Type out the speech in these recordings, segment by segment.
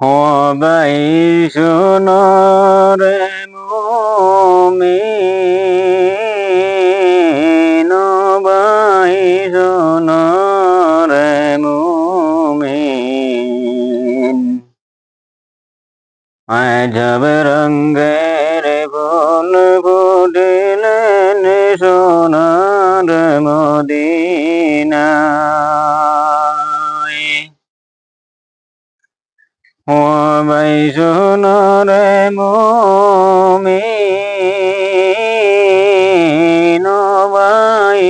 হবাই সোনরে মুমিন হবাই সোনরে মুমিন। আজব রঙ্গের বল ফুটিলেন সোনার মদিনায় হবাই সোনরে মুমিন হবাই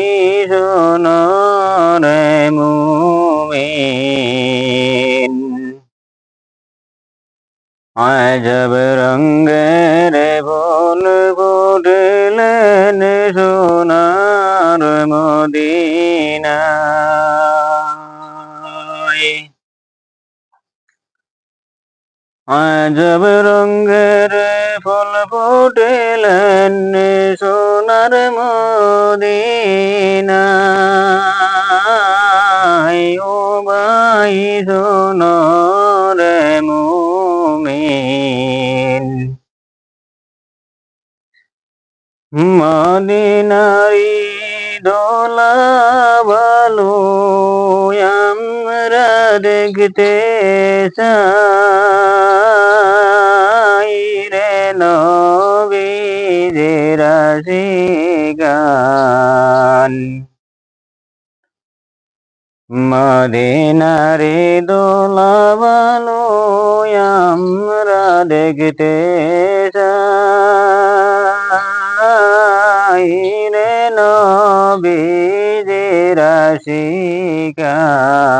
সোনরে মুমিন। আজব রঙ্গের বল ফুটলেন সোনার মদিনায় আজব রঙ্গের ফল ফুটলেন সোনার মদিনায় ও ভাই সোনরে মুমিন। মদিনারি দোলা আমরা দেখতে রে নবীদের গান মদিনারি দোলা ভালো আমরা দেখতে রে নবীদের গান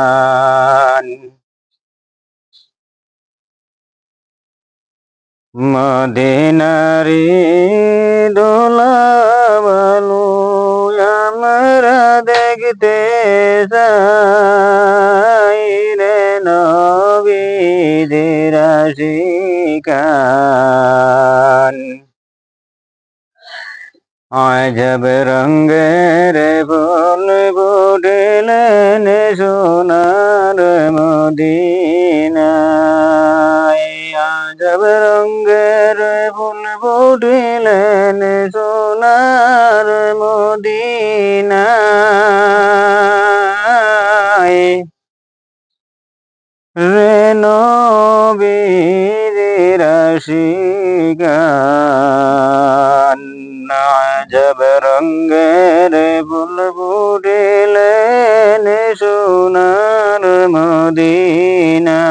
মদিনারি দোলা ভালো আমরা দেখতে চাই রে নবীদের গান আজব রঙ্গের বল বুড়লেন সোনার মদিনায়। আজব রঙ্গের ফুল বুড়লেন সোনার মদিনায়। রে নবীর গান আজব রঙ্গের ফুল বুড়লেন সোনার মদিনা।